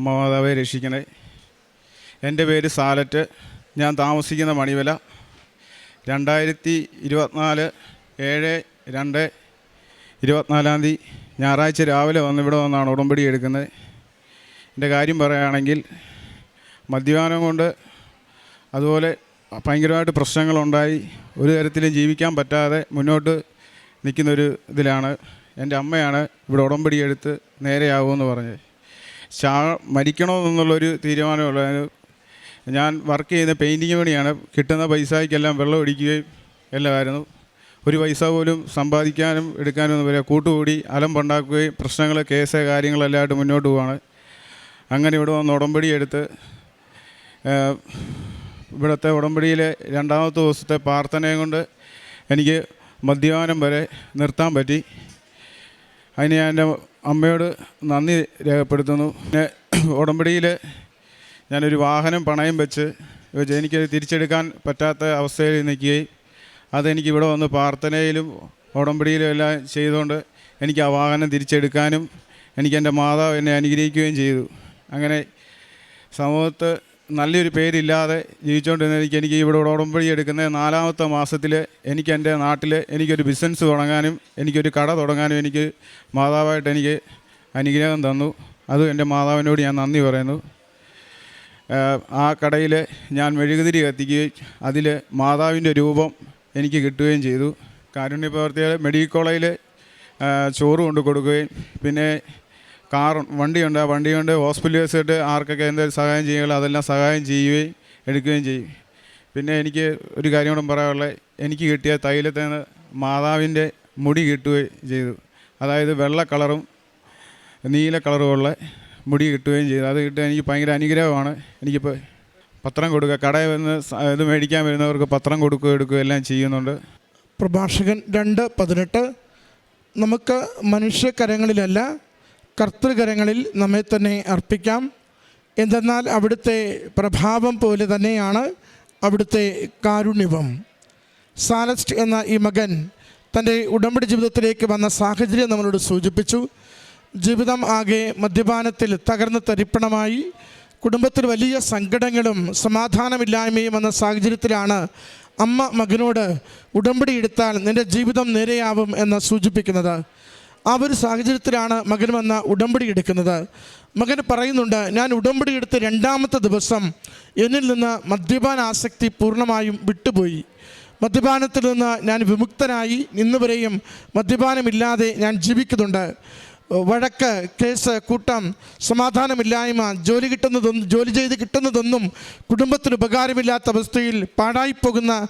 അമ്മ മാതാവെ രക്ഷിക്കണേ. എന്റെ പേര് സാലറ്റ്. ഞാൻ താമസിക്കുന്ന മണിവല. രണ്ടായിരത്തി ഇരുപത്തിനാല് ഏഴ് രണ്ട് ഇരുപത്തിനാലാം തീയതി ഞായറാഴ്ച രാവിലെ വന്ന് ഇവിടെ വന്നാണ് ഉടമ്പടി എടുക്കുന്നത്. എന്റെ കാര്യം പറയുകയാണെങ്കിൽ മദ്യപാനം കൊണ്ട് അതുപോലെ ഭയങ്കരമായിട്ട് പ്രശ്നങ്ങളുണ്ടായി. ഒരു തരത്തിലും ജീവിക്കാൻ പറ്റാതെ മുന്നോട്ട് നിൽക്കുന്നൊരു ഇതിലാണ്. എന്റെ അമ്മയാണ് ഇവിടെ ഉടമ്പടി എടുത്ത് നേരെയാകുമെന്ന് പറഞ്ഞത്. ശാ മരിക്കണമെന്നുള്ളൊരു തീരുമാനമുള്ള ഞാൻ വർക്ക് ചെയ്യുന്ന പെയിന്റിങ് പണിയാണ്. കിട്ടുന്ന പൈസയ്ക്കെല്ലാം വെള്ളം ഒടിക്കുകയും എല്ലാമായിരുന്നു ഒരു പൈസ പോലും സമ്പാദിക്കാനും എടുക്കാനും ഒന്നും വരിക കൂട്ടുകൂടി അലമ്പുണ്ടാക്കുകയും പ്രശ്നങ്ങൾ കേസ് കാര്യങ്ങളെല്ലാമായിട്ട് മുന്നോട്ട് പോവാണ്. അങ്ങനെ ഇവിടെ വന്ന് ഉടമ്പടി എടുത്ത് ഇവിടുത്തെ ഉടമ്പടിയിലെ രണ്ടാമത്തെ ദിവസത്തെ പ്രാർത്ഥനയും കൊണ്ട് എനിക്ക് മദ്യപാനം വരെ നിർത്താൻ പറ്റി. അതിന് ഞാൻ എന്റെ അമ്മയോട് നന്ദി രേഖപ്പെടുത്തുന്നു. പിന്നെ ഉടമ്പടിയിൽ ഞാനൊരു വാഹനം പണയം വെച്ച് വെച്ച് എനിക്കത് തിരിച്ചെടുക്കാൻ പറ്റാത്ത അവസ്ഥയിൽ നിൽക്കുകയും അതെനിക്ക് ഇവിടെ വന്ന് പ്രാർത്ഥനയിലും ഉടമ്പടിയിലും എല്ലാം ചെയ്തുകൊണ്ട് എനിക്ക് ആ വാഹനം തിരിച്ചെടുക്കാനും എനിക്ക് എന്റെ മാതാവ് എന്നെ അനുഗ്രഹിക്കുകയും ചെയ്തു. അങ്ങനെ സമൂഹത്ത് നല്ലൊരു പേരില്ലാതെ ജീവിച്ചുകൊണ്ടിരുന്ന എനിക്ക് ഇവിടെ ഉടമ്പടി എടുക്കുന്ന നാലാമത്തെ മാസത്തിൽ എനിക്ക് എന്റെ നാട്ടിൽ എനിക്കൊരു ബിസിനസ് തുടങ്ങാനും എനിക്കൊരു കട തുടങ്ങാനും എനിക്ക് മാതാവായിട്ട് എനിക്ക് അനുഗ്രഹം തന്നു. അത് എന്റെ മാതാവിനോട് ഞാൻ നന്ദി പറയുന്നു. ആ കടയിൽ ഞാൻ മെഴുകുതിരി കത്തിക്കുകയും അതിൽ മാതാവിന്റെ രൂപം എനിക്ക് കിട്ടുകയും ചെയ്തു. കാരുണ്യ പ്രവർത്തികൾ മെഡിക്കൽ കോളേജിൽ ചോറ് കൊണ്ട് കൊടുക്കുകയും പിന്നെ കാർ വണ്ടിയുണ്ട് ആ വണ്ടി കൊണ്ട് ഹോസ്പിറ്റൽ കേസിട്ട് ആർക്കൊക്കെ എന്തെങ്കിലും സഹായം ചെയ്യുക അതെല്ലാം സഹായം ചെയ്യുകയും എടുക്കുകയും ചെയ്യും. പിന്നെ എനിക്ക് ഒരു കാര്യം കൂടെ പറയാനുള്ളത്. എനിക്ക് കിട്ടിയ തൈലത്തിൽ നിന്ന് മാതാവിന്റെ മുടി കിട്ടുകയും ചെയ്തു. അതായത് വെള്ള കളറും നീല കളറുമുള്ള മുടി കിട്ടുകയും ചെയ്തു. അത് കിട്ടുക എനിക്ക് ഭയങ്കര അനുഗ്രഹമാണ്. എനിക്കിപ്പോൾ പത്രം കൊടുക്കുക കടയിൽ വന്ന് ഇത് മേടിക്കാൻ വരുന്നവർക്ക് പത്രം കൊടുക്കുക എടുക്കുക എല്ലാം ചെയ്യുന്നുണ്ട്. പ്രഭാഷകൻ രണ്ട് പതിനെട്ട്. നമുക്ക് മനുഷ്യകരങ്ങളിലല്ല കർത്തൃകരങ്ങളിൽ നമ്മെ തന്നെ അർപ്പിക്കാം. എന്തെന്നാൽ അവിടുത്തെ പ്രഭാവം പോലെ തന്നെയാണ് അവിടുത്തെ കാരുണ്യവും. സാലസ്റ്റ് എന്ന ഈ മകൻ തന്റെ ഉടമ്പടി ജീവിതത്തിലേക്ക് വന്ന സാഹചര്യം നമ്മളോട് സൂചിപ്പിച്ചു. ജീവിതം ആകെ മദ്യപാനത്തിൽ തകർന്ന് തരിപ്പണമായി. കുടുംബത്തിൽ വലിയ സങ്കടങ്ങളും സമാധാനമില്ലായ്മയും എന്ന സാഹചര്യത്തിലാണ് അമ്മ മകനോട് ഉടമ്പടി എടുത്താൽ നിന്റെ ജീവിതം നേരെയാവും എന്ന് സൂചിപ്പിക്കുന്നത്. ആ ഒരു സാഹചര്യത്തിലാണ് മകൻ വന്ന ഉടമ്പടി എടുക്കുന്നത്. മകൻ പറയുന്നുണ്ട് ഞാൻ ഉടമ്പടി എടുത്ത് രണ്ടാമത്തെ ദിവസം എന്നിൽ നിന്ന് മദ്യപാന ആസക്തി പൂർണമായും വിട്ടുപോയി. മദ്യപാനത്തിൽ നിന്ന് ഞാൻ വിമുക്തനായി ഇന്നുവരെയും മദ്യപാനമില്ലാതെ ഞാൻ ജീവിക്കുന്നുണ്ട്. വഴക്ക് കേസ് കൂട്ടം സമാധാനമില്ലായ്മ ജോലി കിട്ടുന്നതൊന്നും ജോലി ചെയ്ത് കിട്ടുന്നതൊന്നും കുടുംബത്തിന് ഉപകാരമില്ലാത്ത അവസ്ഥയിൽ ഏ,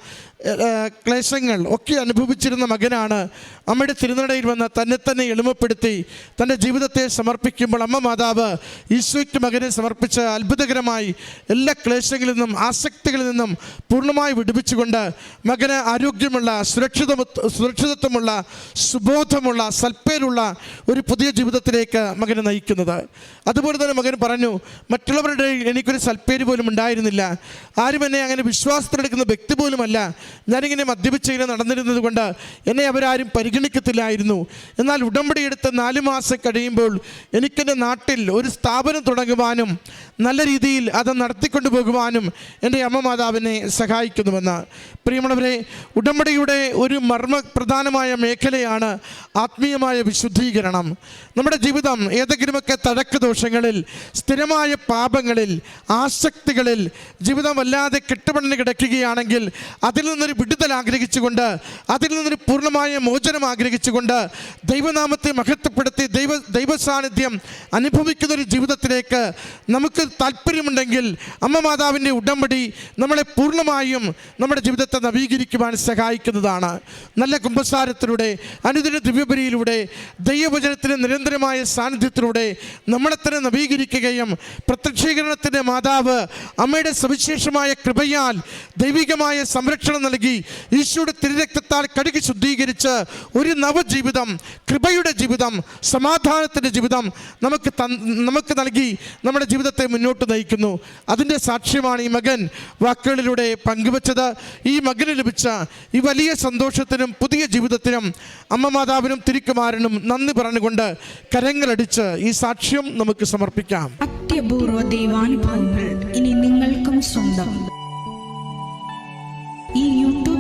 ക്ലേശങ്ങൾ ഒക്കെ അനുഭവിച്ചിരുന്ന മകനാണ് അമ്മയുടെ തിരുനടയിൽ വന്ന് തന്നെ തന്നെ എളിമപ്പെടുത്തി തന്റെ ജീവിതത്തെ സമർപ്പിക്കുമ്പോൾ അമ്മ മാതാവ് ഈശോയ്ക്ക് മകനെ സമർപ്പിച്ച അത്ഭുതകരമായി എല്ലാ ക്ലേശങ്ങളിൽ നിന്നും ആസക്തികളിൽ നിന്നും പൂർണമായി വിടുവിച്ചുകൊണ്ട് മകന് ആരോഗ്യമുള്ള സുരക്ഷിത സുരക്ഷിതത്വമുള്ള സുബോധമുള്ള സൽപ്പേരുള്ള ഒരു പുതിയ ജീവിതത്തിലേക്ക് മകനെ നയിക്കുന്നത്. അതുപോലെ തന്നെ മകൻ പറഞ്ഞു മറ്റുള്ളവരുടെ എനിക്കൊരു സൽപ്പേര് പോലും ഉണ്ടായിരുന്നില്ല. ആരും എന്നെ അങ്ങനെ വിശ്വാസത്തിലെടുക്കുന്ന വ്യക്തി പോലുമല്ല. ഞാനിങ്ങനെ മദ്യപിച്ചിങ്ങനെ നടന്നിരുന്നത് കൊണ്ട് എന്നെ അവരാരും പരിഗണിക്കത്തില്ലായിരുന്നു. എന്നാൽ ഉടമ്പടി എടുത്ത് നാല് മാസം കഴിയുമ്പോൾ എനിക്കെന്റെ നാട്ടിൽ ഒരു സ്ഥാപനം തുടങ്ങുവാനും നല്ല രീതിയിൽ അത് നടത്തിക്കൊണ്ടു പോകുവാനും എന്റെ അമ്മ മാതാവിനെ സഹായിക്കുന്നുവെന്ന്. പ്രിയമുള്ളവരെ ഉടമ്പടിയുടെ ഒരു മർമ്മ പ്രധാനമായ മേഖലയാണ് ആത്മീയമായ വിശുദ്ധീകരണം. നമ്മുടെ ജീവിതം ഏതെങ്കിലുമൊക്കെ തഴക്ക് ദോഷങ്ങളിൽ സ്ഥിരമായ പാപങ്ങളിൽ ആസക്തികളിൽ ജീവിതം വല്ലാതെ കെട്ടുപണിന് കിടക്കുകയാണെങ്കിൽ അതിൽ നിന്നൊരു വിടുതൽ ആഗ്രഹിച്ചുകൊണ്ട് അതിൽ നിന്നൊരു പൂർണമായ മോചനം ആഗ്രഹിച്ചുകൊണ്ട് ദൈവനാമത്തെ മഹത്വപ്പെടുത്തി ദൈവ ദൈവ സാന്നിധ്യം അനുഭവിക്കുന്ന ഒരു ജീവിതത്തിലേക്ക് നമുക്ക് താല്പര്യമുണ്ടെങ്കിൽ അമ്മ മാതാവിന്റെ ഉടമ്പടി നമ്മളെ പൂർണമായും നമ്മുടെ ജീവിതത്തെ നവീകരിക്കുവാൻ സഹായിക്കുന്നതാണ്. നല്ല കുംഭസാരത്തിലൂടെ അനുദിന ദിവ്യബലിയിലൂടെ ദൈവവചനത്തിന്റെ നിരന്തരമായ സാന്നിധ്യത്തിലൂടെ നമ്മളെ തന്നെ നവീകരിക്കുകയും പ്രത്യക്ഷീകരണത്തിന്റെ മാതാവ് അമ്മയുടെ സവിശേഷമായ കൃപയാൽ ദൈവികമായ സംരക്ഷണം നൽകി ഈശോയുടെ തിരുരക്തത്താൽ കടുകി ശുദ്ധീകരിച്ച് ഒരു നവജീവിതം കൃപയുടെ ജീവിതം സമാധാനത്തിന്റെ ജീവിതം നമുക്ക് നമുക്ക് നൽകി നമ്മുടെ ജീവിതത്തെ മുന്നോട്ട് നയിക്കുന്നു. അതിന്റെ സാക്ഷ്യമാണ് ഈ മകൻ വാക്കുകളിലൂടെ പങ്കുവച്ചത്. ഈ മകന് ലഭിച്ച ഈ വലിയ സന്തോഷത്തിനും പുതിയ ജീവിതത്തിനും അമ്മ മാതാവിനും തിരുക്കുമാരനും നന്ദി പറഞ്ഞുകൊണ്ട് കരങ്ങളടിച്ച് ഈ സാക്ഷ്യം നമുക്ക് സമർപ്പിക്കാം. അത്യ അത്യപൂർവ ദൈവാനുഭവങ്ങൾ ഇനി നിങ്ങൾക്കും സ്വന്തം.